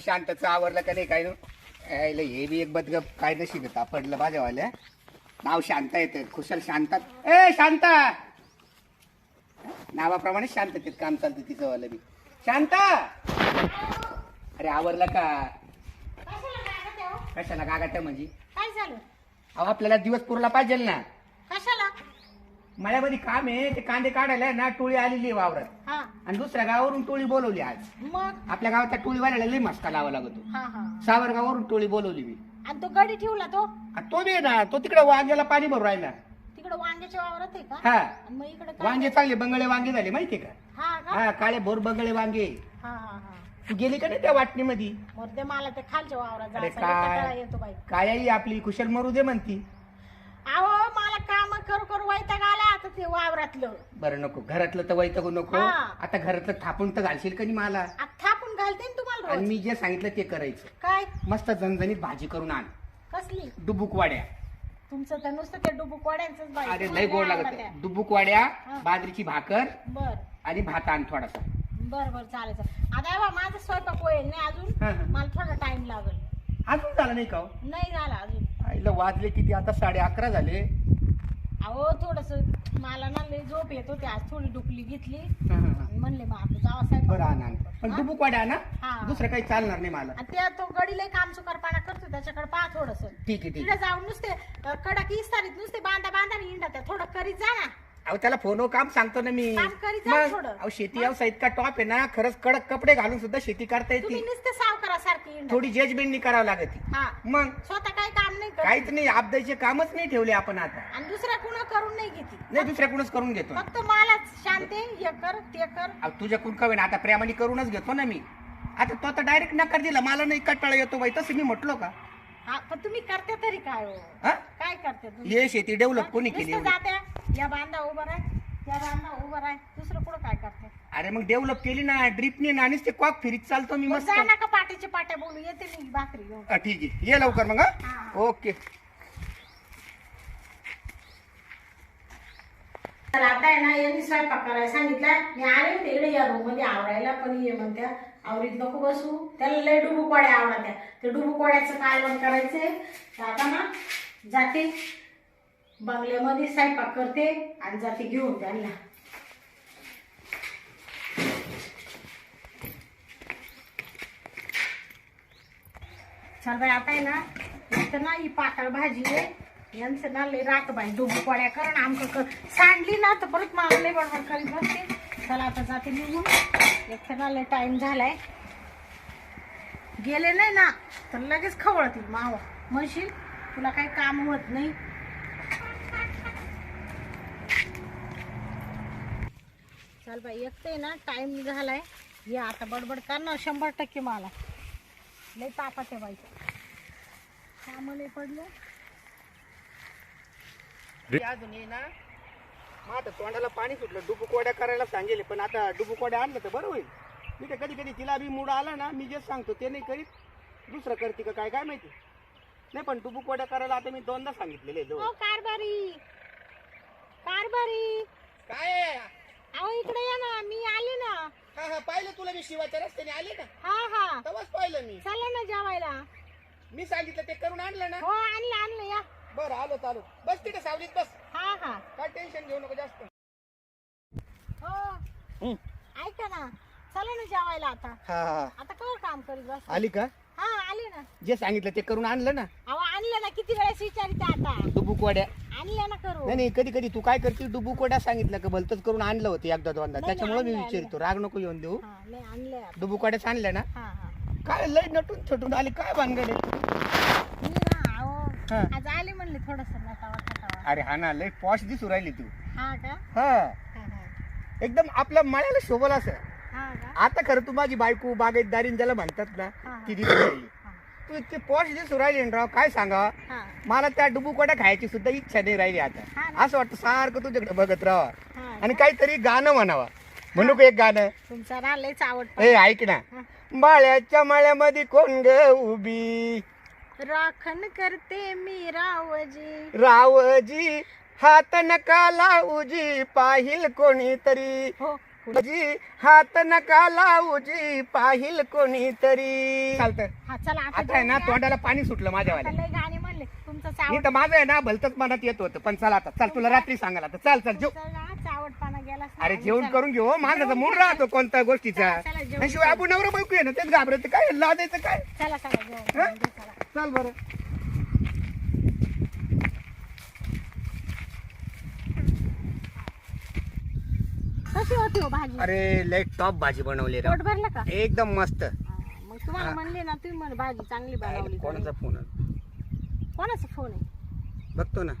शांतच आवरलं का नाही काय यायला हे बी एक बदग काय नशीब येतं पडलं माझ्यावाल्या नाव शांता येतं कुशल शांतात ए शांता! नावाप्रमाणे शांततेत काम चालतं तिचं वालं बी. शांता! अरे आवरलं का? कशाला हो? कशाला गागाट्या म्हणजे? काय झालं? अहो आपल्याला दिवस पुरला पाहिजे ना. कशाला? मळ्यामध्ये काम आहे ते कांदे काढायला आहे ना टोळी आलेली आहे वावरात. हा. आणि दुसऱ्या गावावरून टोळी बोलवली आज. मग? आपल्या गावात त्या टोळीवाल्याला लई मस्का लावा लागतो. हा हा. सावरगावरून टोळी बोलवली मी. आणि तो गडी ठेवला तो? आ, तो आहे ना तो तिकडे वांग्याला पाणी भरू राहिला. तिकडे वांग्याच्या वावरात आहे का? हा. आणि मग इकडे काय? वांगे चांगले बंगळे वांगे झाले माहितीये का? हा का? हा काळे भोर बंगळे वांगे. हा हा हा. तू गेली का नाही त्या वाटणीमध्ये? मरते मला ते खालच्या वावरात अरे जायचं लय कंटाळा काय? येतो बाई. काय आई आपली कुशल मरू दे म्हणती. अहो मला काम करू करू वैताग आला आता ते वावरातलं. बरं नको. घरातलं तर वैतगू नको. हा. आता घरातलं थापून तर घालशील का नाही मला? थापून घालते ना तुम्हाला आणि रोज. मी जे सांगितलं ते करायचं. काय? मस्त झणझणीत भाजी करून आण. कसली? डुबुक वाड्या तुमचं तर नुसतं ते डुबुक वाड्यांचंच बाई अरे लय गोड लागत आवडत्या. डुबुक वाड्या हा. बाजरीची भाकर बर. आणि भात आण थोडासा. बर बर चालेल चालेल. आता माझा स्वयंपाक होईल नाही अजून. हा. मला थोडा टाइम लागेल. अजून झालं नाही का हो? नाही झाला अजून. आईला वाजले किती? आता साडे अकरा झाले. अहो थोडस मला ना लय झोप येत होती. आज थोडी डुकली घेतली. हा, हा, हा. आणि म्हणले मग आपलं जावा साहेब. बरं आण आण. पण डुबुक वाड्या ना. हा. दुसरं काही चालणार नाही मला. आणि त्या तो गडीला काम चुकारपणा करतो त्याच्याकडे पहा थोडस. ठीक आहे ठीक तिकडे जाऊन नुसते अ, कडक इस्तारीत नुसते बांधा बांधा आणि इंडा त्या. थोडं करीत जा ना. अहो त्याला फोनवर काम सांगतो ना मी. काम करीत जा मग थोडं. अहो शेती व्यवसाय इतका टॉप आहे ना खरंच कडक कपडे घालून सुद्धा शेती करता तुम्ही येते नुसते सावकारासारखी इंडा थोडी जजमेंटनी करावं लागत हा. मग? स्वतः काही काम नाही करत. काहीच नाही आपदायचे कामच नाही ठेवले आपण आता. आणि दुसऱ्या कुणा करून नाही घेते. नाही दुसऱ्याकडूनच करून घेतो. फक्त मलाच शांती हे कर ते कर. अहो, तुझ्या कुंकावे ना आता प्रेमाने करूनच घेतो ना मी. आता तो आता डायरेक्ट नकार दिला मला नाही कटाळा येतो बाई तसं मी म्हटलो का? हा पण तुम्ही करते तरी काय हो? हा? काय करते तुम्ही? हे शेती डेव्हलप कोणी केली नुसतं एवढी? जात्या या बांधा उभं राह त्या बांधा उभं राह. दुसरं कुठं काय करते? अरे मग डेव्हलप केली ना ड्रिपने ना आणि ते कॉक फिरीत चालतो मी मग मस्त. जा नका पाट्याच्या पाट्या बोलू येते मी भाकरी घेऊन. हा, ठीक आहे. ये लवकर मग हा? हा. ओके. तर आता आहे ना यांनी स्वयंपाक करायला सांगितलं. मी आले होते इकडे या रूममध्ये आवरायला पण ये म्हणत्या आवरीत नको बसू. त्याला लय डुबू कोड्या आवडत्या. ते डुबू कोड्याचं कालवण करायचंय. तर आता ना जाते. बंगल्यामध्ये स्वयंपाक करते आणि जाते घेऊन त्यांना. चल बाई आता आहे ना इथं ना ही पातळ भाजी आहे. यांचं ना लय राहत बाई डुबू पड्या कारण ना आमचं कर. सांडली ना तर परत मला लय बडबड करीत बसते. चला आता जाते निघून. एक ना लय टाईम झालाय. गेले नाही ना तर लगेच खवळतील मावा. म्हणशील तुला काही काम होत नाही. बाई एक ते ना टाइम झालाय. ये आता बडबड कर ना शंभर टक्के मला. लय तापात आहे बाई. काम लय पडलं. अजून ये ना. मग आता तोंडाला पाणी सुटलं डुबुकवाड्या करायला सांगेल पण आता डुबुकवाड्या आणलं तर बरं होईल. मी तर कधी कधी तिला बी मूड आला ना मी जे सांगतो ते नाही करीत. दुसरं करते का काय काय माहिती? नाही पण डुबुकवाड्या करायला आता मी दोनदा सांगितलेले ओ कारभारी. कारभारी. काय आहे? अहो इकडे या ना मी आले ना. हा हा पाहिलं तुला मी शिवाच्या रस्त्याने आले ना? हा हा. तेव्हाच पाहिलं मी. चला ना जेवायला. मी सांगितलं ते करून आणलं ना? हो आणलं आणलं या. बरं आलो चालू. बस तिथे सावलीत बस. हा हा. काय टेन्शन घेऊ नको जास्त. हो. हं. ऐका ना. चला ना जेवायला आता. हा हा. आता कवर काम करीत बस. आली का? हा आले ना. जे सांगितलं ते करून आणलं ना. अहो आणलं ना किती वेळेस विचारिते आता? डुबुकवाड्या. आणलं ना करू नाही नाही कधी कधी तू काय करते? डुबुकवाड्या सांगितलं का भलतच करून आणलं होतं एकदा दोनदा. नाही, त्याच्यामुळे मी आणलं, विचारतो. राग नको येऊन देऊ. हा नाही आणलंय. डुबुकवाड्याच आणल्या ना? हा हा. काय लय नटून छटून आली काय भानगड आहे? मी ना अहो. आज आले म्हणले थोडस नटावा अरे हा ना लय पॉश दिसू राहिली तू. हा का? हा. हा हा. एकदम आपल्या मळ्याला शोभल असं. आता खरं तू माझी बायको बागायतदारीन ज्याला म्हणतात ना. ती दिसू राहिली. तू इतकी पॉश दिसू राहिली ना राव काय सांगा? मला त्या डुबुकवाड्या खायची सुद्धा इच्छा नाही राहिली आता. असं वाटतं सारखं तुझ्याकडे बघत राहा आणि काहीतरी गाणं म्हणावा. म्हणू का एक गाणं? तुमचा ना लयच आवड ए ऐक ना. बाळ्याच्या माळ्यामध्ये कोण ग उभी? राखण करते मी रावजी. रावजी हात नका लावजी पाहिल कोणीतरी. हो. जी हात नका लावूजी पाहिल कोणीतरी. चालतं हा चला आता आहे ना. तोंडाला पाणी सुटलं माझ्या आता लय गाणे म्हणले तुमचं मी चावट तर माझं आहे ना भलतच मनात येत होतं. पण चला आता चल तुला रात्री सांगाल आता. चल चल जेव चावटपणा गेला अरे जेवण करून घेऊ माझा मूड राहतो कोणत्या गोष्टीचा. चला, चला, जेवण आणि शिवाय आपण नवरा बायको आहे ना तेच घाबरत काय लादायचं काय? चला चला जेवण हा? करून घे, चला. चल बरं. कशी होती हो भाजी? अरे लय टॉप भाजी बनवली राव पोट भरलं का? एकदम मस्त. हा, मग तुम्हाला हा. म्हणले ना तुम्ही म्हणे भाजी चांगली बनवली कोणाचा. फोन कोणाचा फोन आहे? बघतो ना.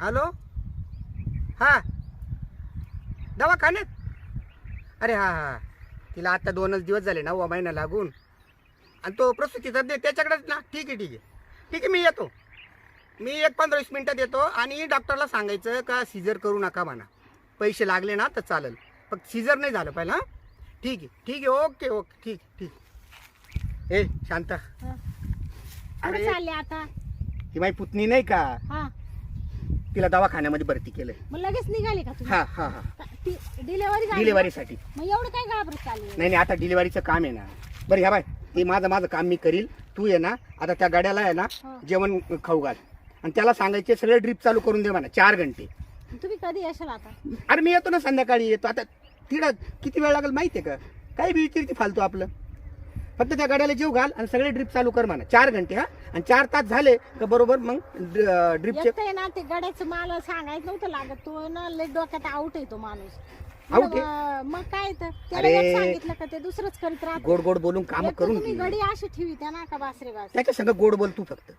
हॅलो? हा. दवाखान्यात? अरे हा हा तिला आता दोनच दिवस झाले नववा महिना लागून. आणि तो प्रसूतीचा दे त्याच्याकडेच ना. ठीक आहे ठीक आहे. ठीक आहे मी येतो. मी एक पंधरा वीस मिनिटात येतो आणि डॉक्टरला सांगायचं का सीझर करू नका म्हणा. पैसे लागले ना तर चालेल. फक्त सीझर नाही झालं पहिला हां? ठीक आहे ठीक आहे ओके ओके ठीक ठीक. ए शांता. हा. अरे. कुठे चालले आता? ही माझी पुतणी नाही का? हा. तिला दवाखान्यामध्ये भरती केलंय. मग लगेच निघाले का तुम्ही? हा हा हा. डिलेव्हरी झाली डिलिव्हरीसाठी. मग एवढं काय घाबरत नाही नाही आता डिलिव्हरीचं काम आहे ना. बरं ह्या बाय ते माझं माझं काम मी करील. तू ये ना आता त्या गाड्याला आहे ना हा. जेवण खाऊ घाल. आणि त्याला सांगायचे सगळे ड्रीप चालू करून दे म्हणा चार घंटे. तुम्ही कधी येशाल आता? अरे मी येतो ना संध्याकाळी येतो. आता तिला किती वेळ लागेल माहिती आहे का? काही बी विचारती फालतू आपलं. फक्त त्या गाड्याला जीव घाल आणि सगळे ड्रीप चालू कर म्हणा. चार घंटे हा? आणि चार तास झाले का बरोबर मग ड्रीपचे आहे ना ते गड्याचं मला सांगायचं नव्हतं लागत. तो ना लय डोक्यात आउट आहे तो माणूस. Out आहे? मग मग काय तर त्याला अरे. एक सांगितलं का ते दुसरंच करीत राहत. गोड गोड बोलून काम करून तुम्ही घे. गडी अशी ठेवी त्या ना का बासरे बास त्याच्या संग गोड बोल तू फक्त.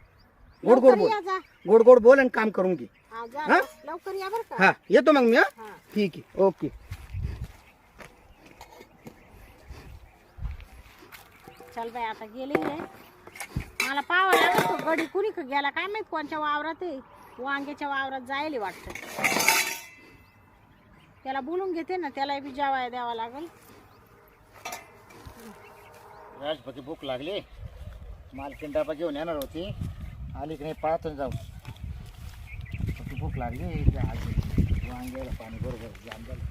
गोड गोड लवकर बोल. या जा. गोड गोड बोल आणि काम करून घे. हा, जा हा? लवकर या बरं का. हा येतो मग मी हा? हा. ठीक आहे ओके. चल बाई आता गेले मला पावा लागला तो गडी कुणी का गेला? काय माहीत कोणच्या वावरात आहे? वांग्याच्या वावरात जायला वाटतं. त्याला बोलून घेते ना त्याला बी जेवाय द्यावा लागेल. राजपती भूक लागली. मालकीन डबा घेऊन येणार होती. आली की नाही पाहतो जाऊ. लागली वांग्याला पाणी बरोबर जाम झालं.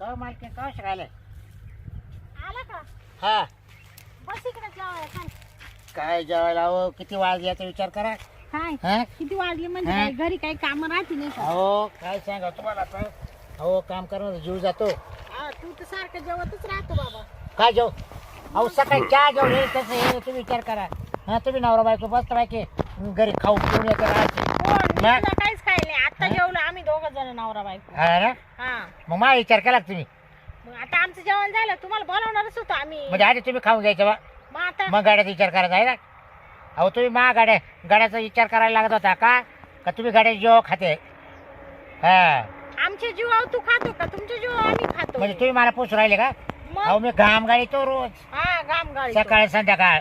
का मालकीन का शिकायला आला का? हा. बस इकडे जेवायला काय काय जेवायला अहो किती वाजले याचा विचार करा. काय? हा? किती वाजले म्हणजे हा? काय घरी काही काम राहते नाही का? अहो काय सांगा तुम्हाला आता? अहो काम करणार जीव जातो. हा, तू तर सारखं जेवतच राहतो बाबा. काय जेव? अहो सकाळी चहा जेवण हे तसं हे तुम्ही विचार करा. हा तुम्ही नवरा बायको बसता बायके घरी खाऊ पिऊन येते राहायचे कोण नाही. तुला काहीच काय नाही. आता हा? जेवलो आम्ही दोघं जण नवरा बायको. हा ना? हा. मग माझा विचार केला का तुम्ही? मग आता आमचं जेवण झालं तुम्हाला बोलावणारच होतो आम्ही. म्हणजे आधी तुम्ही खाऊन घ्यायचं बा. मग आता मग गाड्याचा विचार करायचा आहे ना? अहो तुम्ही मा गाड्या गाड्याचा विचार करायला लागत होता का? का तुम्ही गाड्याची जेव्हा खाते? हा. आमच्या जीवावर तू खातो का? तुमच्या जीवावर आम्ही खातो. म्हणजे तुम्ही मला पोचू राहिले का? अहो मग मी घाम गाडी तो रोज. हा घाम गाळी सकाळ संध्याकाळ.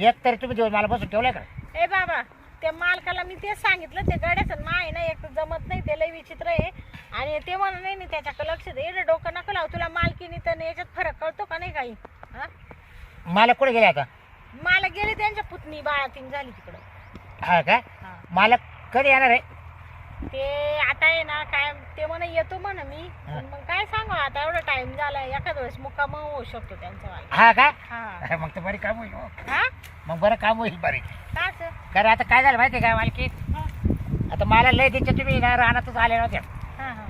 एक तरी तुम्ही दिवस मला बसून ठेवलाय का? ए बाबा त्या मालकाला मी तेच सांगितलं ते गड्याचं नाही ना एक तर जमत नाही ते लय विचित्र आहे. आणि ते म्हणून नाही नाही त्याच्याकडे लक्ष दे एवढं डोकं नको लावू तुला मालकीनी तर याच्यात फरक कळतो का नाही काही? हा? मला कुठे गेले आता? मला गेले त्यांच्या पुतणी बाळातीन झाली तिकडं. हा का? हा. मला कधी येणार आहे? ते आता आहे ना काय ते म्हणे येतो म्हण मी. हा. पण मग काय सांगू आता एवढा टाइम झाला एखाद वेळेस मुक्काम होऊ शकतो त्यांचा वाला. हा का? हा. मग तर बरी काम होईल हो. हा? मग बरं काम होईल बरी. काच कारण आता काय झालं माहिती काय मालकी? आता मला लय दिवशी तुम्ही ना रानातच आले नव्हते. हा हा.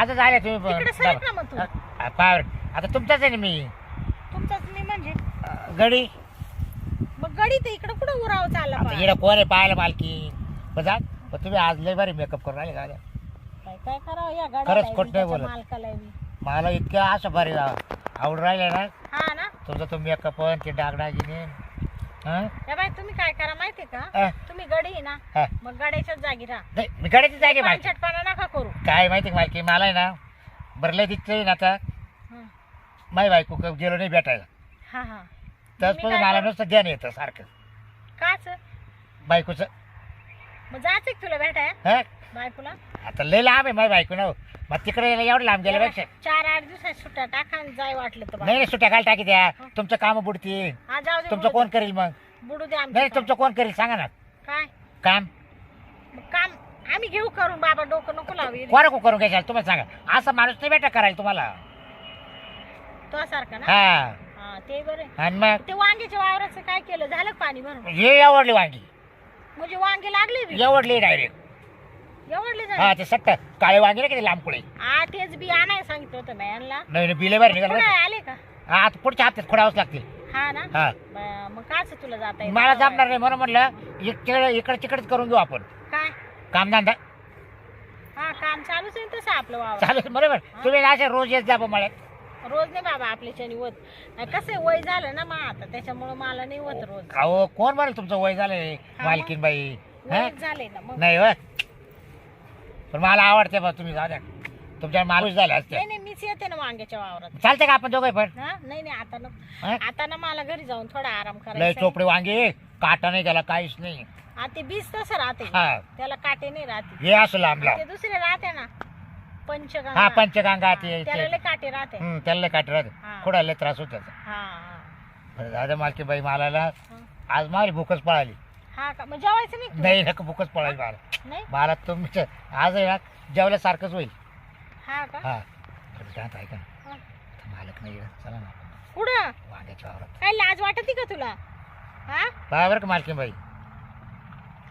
आजच आले तुम्ही पण. तिकडे सरक ना मग तू. हा, पावर. आता तुमचाच आहे ना मी. तुमचाच मी म्हणजे? गडी. मग गडी ते इकडे कुठं उराव चालला आता? इकडं कोण आहे पाहायला मालकी? बघा. पण तुम्ही आज लय बरी मेकअप करून राहिले का काय काय करावं या खरंच खोटं नाही बोलत. मालकाला बी. मला इतकं असं भारी आवड राहिले ना. हा ना? तुमचा तो मेकअप पण ते डागडागिने हा? या बाई तुम्ही काय करा माहितीये का? अं, तुम्ही गडी आहे ना हा. मग गड्याच्याच जागी राहा. नाही, मी गड्याची जागे मालकी पानचटपणा नका करू. काय माहिती का मालकी मला आहे ना बरं लय दिसतंय ना आता. हं. बायको क- गेलो नाही भेटायला. हा हा. तस मी पण काय मला करू? नुसतं ध्यान येतं सारखं. काच बायकोचं. मग जायचं का तुला भेटाय हा? बायकोला? आता लय लांब आहे माझी बायको ना हो. मग तिकडे यायला एवढं लांब गेल्यापेक्षा चार आठ दिवसात सुट्ट्या टाका आणि जाय वाटलं तर नाही सुट्ट्या काय टाकी द्या. तुमचं काम बुडतील. हा जाऊ दे तुमचं कोण. करील मग? बुडू दे नाही तुमचं कोण करेल? सांगा ना. काय? काम? मग काम आम्ही घेऊ करून बाबा डोकं नको लावी कोणा को करून घ्यायचं तुम्हाला सांगा. असा माणूस नाही बेटा करायला तुम्हाला. तो सारखा ना? हा. हा ते बरं आणि मग? ते वांग्याच्या वावराचं काय केलं? झालं का पाणी भरून? हे आवडली वांगी. म्हणजे वांगे लागले बी? एवढली डायरेक्ट एवढले हा झाले ते सट्ट काळे वांगे नाही किती लांबकुळे हा तेच बी आणाय सांगितलं होतं मॅनला नाही नाही, बिले बरं निघाल आले का? आता पुढच्या हप्त्यात खोडावंच लागतील. हा ना? हा. ब- मग काच तुला जाता येत मला जमणार नाही म्हणून म्हणलं इकडे इकडे तिकडेच करून घेऊ आपण. काय? कामधंदा हा काम चालूच आहे ना तसं आपलं वावर चालेल बरोबर. तुम्ही ना असे रोज येत जा बा मळ्यात. रोज नाही बाबा आपल्याच्यानी होत नाही, कसं वय झालं ना मग आता त्याच्यामुळं मला नाही होत रोज. अहो कोण म्हणेल तुमचं वय झालंय मग. मालकीन बाई हा? झाले ना मग. नाही होय. पण मला आवडते बा तुम्ही जाऊ द्या. तुमच्या माणूस झाले असते नाही नाही मीच येते ना वांग्याच्या वावरात. चालते का आपण दोघे पण? हा? नाही नाही आता ना हा? आता ना मला घरी जाऊन थोडा आराम लय करायचा चोपडे वांगे काटा नाही त्याला काहीच नाही. हा ते बीज तसं राहते. हा. त्याला काटे नाही राहते. हे असं लांब लांब ते दुसरे राहते ना. हा पंचगंगा ते त्याला ते- काटे राहते. हम्म, त्याला लय काटे राहते. हा. लय त्रास होत त्याचा. हा दादा मालकी बाई मला ना हा. आज मारी भूकच पळाली. हा का? मग जेवायचं नाही का? नाही नका भूकच पळाली मला. नाही? मला तुमचं आज आहे ना जेवल्यासारखंच होईल. हा का? हा. ऐका ना हा. आता मालक नाही. चला ना. कुठं? वांग्याच्या वावरात. काय लाज वाटती का तुला? हा? पहा बरं का मालकी बाई.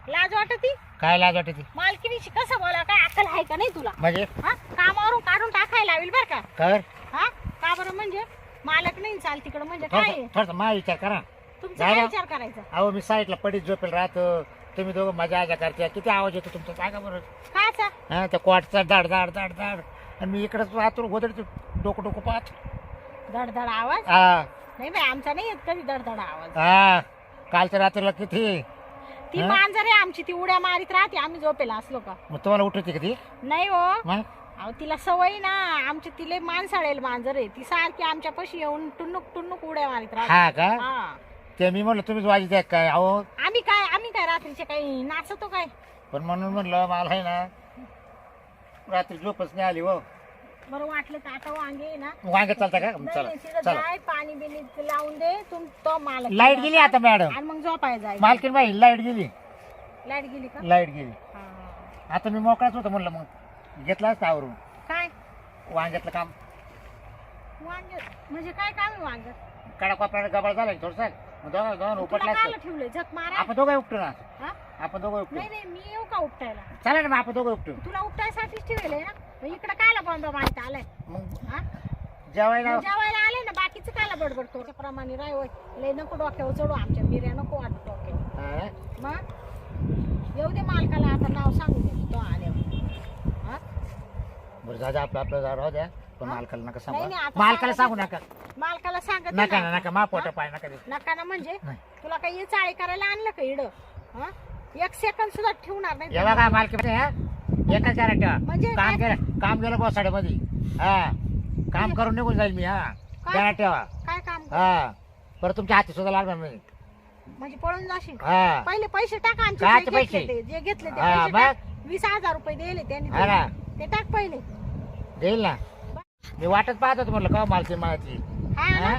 लाज वाटती? काय लाज वाटते मालकिनीशी कसं बोला काय अक्कल आहे का नाही तुला? म्हणजे? हा? कामावरून काढून टाकायला लावेल बर का? कर. हा? का बरं म्हणजे? मालक नाही चाल तिकडं म्हणजे काय आहे? थोडस मा विचार करा. तुमचा जागा. काय विचार करायचा? अहो मी साईडला पडीत झोपेल राहतो. तुम्ही दोघं मजा आजा करते किती आवाज येतो तुमचा? सांगा बरं. काचा? हा त्या क्वाटचा दाड दाड दाड दाड आणि मी इकडंच राहतो गोदडचं डोकं डोकं पाहत. धडधड आवाज? हा. नाही बाई आमचा नाही येत कधी धडधड आवाज. हा. कालच्या रात्रीला किती? ती हा? मांजर आहे आमची ती उड्या मारीत राहते आम्ही झोपेला असलो का? मग तुम्हाला उठवते का ती? नाही हो. मग? अहो तिला सवय ना आमची तिले माणसाळेल मांजर आहे. ती सारखी आमच्या पशी येऊन टुन्नुक टुन्नुक उड्या मारीत राहते. हा का? हा. ते मी म्हणलं तुम्हीच वाजी द्या काय? अहो. आम्ही काय आम्ही काय रात्रीचे काही नाचतो काय? पण म्हणून म्हणलं मला आहे ना रात्री झोपच नाही आली हो. बरं वाटलं तर आता वांगे ना. वांगे चालता का? नाही, चला नाही, तिथं चला. जाय पाणी बिनी लावून दे तुम तो मालक लाइट गेली आता मॅडम. आणि मग झोपाय जाय मालकीन बाई लाइट गेली. लाइट गेली का? लाइट गेली. हा. आता मी मोकळाच होतो म्हणलं मग. घेतला असता आवरून. काय? वांग्यातलं काम. वांगे म्हणजे काय काम वांग कडा कोपऱ्याला गबाळ झाला थोडसा. मग दोघं दोघं तुला उपटला कायला असतं. ठेवलंय? झक मारा. आपण दोघं उपटू ना. हा? आपण दोघं उपटू. नाही नाही मी येऊ का उपटायला? चला ना मग आपण दोघं उपटू. तुला उपटायसाठीच ठेवलंय ना? मग इकडं कायला बंद माहिती आलाय? मग हा? जेवायला जेवायला आले ना बाकीचं कायला बडबडतो प्रमाणे राय होय. लय नको डोक्यावर चढू आमच्या मिऱ्या नको वाटत डोक्यावर. हा? मग? येऊ दे मालकाला आता नाव सांगू दे तो आल्यावर. हा? बरं दादा आपलं आपलं जा राहू द्या. पण मालकाला नका नाही, नाही, सांगू आता मालकाला सांगू. नका. मालकाला सांगत नका ना. नका मा पोटा पाय नका देऊ. नका ना म्हणजे? नाही. तुला काही चाळी करायला आणलं का इड? एक सेकंद सुद्धा ठेवणार नाही. मालकी हा ठेवा म्हणजे काम काय? केलं काम केलं बसाडे मध्ये हा. काम करून निघून जाईल मी हा. काय? जरा ठेवा काय काम कर- हा. परत तुमच्या हाती सुद्धा लागणार नाही. म्हणजे पळून जाशील? हा. पहिले पैसे टाक आमचे कायचे जे घेतले पैसे? ते जे घेतले ते हा, पैसे मग? टाक. वीस हजार रुपये दिले त्यांनी हा ना. ते. टाक पहिले. देईल ना. मी वाटत पाहत होतो म्हटलं का मालकी माहिती हा हा? ना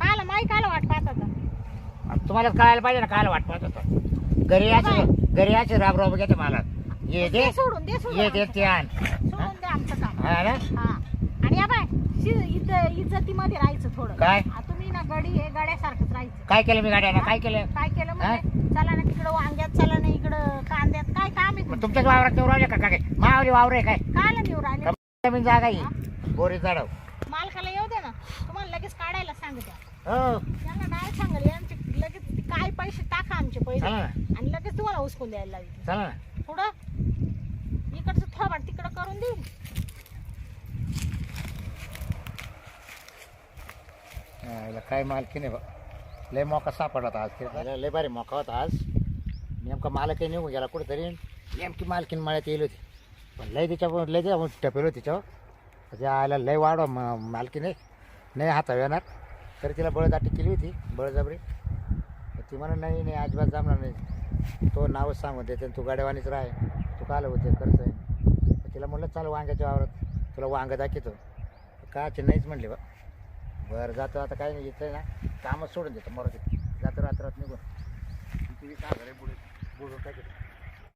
काला काला वाट पाहत होता. तुम्हाला कळायला पाहिजे ना कायला वाट पाहत होतो. घरी याचे घरी याचे राब राब घेते मला. ये दे. सोडून दे सोडून ये दे आमचं ते आण काम. सोडून दे आमचं काम. हा ना? हा. आणि या बाय शि- इथं इज्जतीमध्ये राहायचं थोडं. काय? हा, तुम्ही ना गडी हे गड्यासारखंच राहायचं. काय केलं मी गाड्यानं काय केलं? काय केलं म्हणजे? चला ना तिकडं वांग्यात चला ना इकडं कांद्यात. काय काम आहे मग तुमचं? तुमच्याच वावरात निवड राहिले का? काय? मावली वावर आहे काय? कायला निवड आले जमीन जागा ही? बोरी झाडव मालकाला येऊ दे ना. तुम्हाला लगेच काढायला सांगते. हो. त्यांना डायरेक्ट सांगाल यांचे लगेच ते काय पैसे टाका आमचे पैसे चला ना. आणि लगेच तुम्हाला उचकून द्यायला लागेल चला ना. पुढं? इकडचं थोबाड तिकडं करून देईल हा, याला काय मालकी नाही बा. लय मोका सापडला होता आज त्याला लय भारी मोका होता आज. नेमका मालकही निघून गेला कुठेतरी. नेमकी मालकीन मळ्यात येईल होती. पण लय तिच्या लय तिच्या टपेल होती तिच्यावर. त्या आयला लय वाढवा म- मालकी नाही नाही हाता येणार. तरी तिला बळदाटी केली होती. बळजबरी. ती म्हणून नाही नाही अजिबात जमणार नाही. तो नावच सांगून देते आणि तू गाड्यावानीच राह तू काल होते खर्च आहे. तिला म्हणलं चाल वांग्याच्या वावरात तुला वांग दाखवतो. का नाहीच म्हणले बा. बरं जातो आता काय नाही इथं ना कामच सोडून देतो मराठीत. जातो रात्रात निघून. तुम्ही सांगा रे पुढे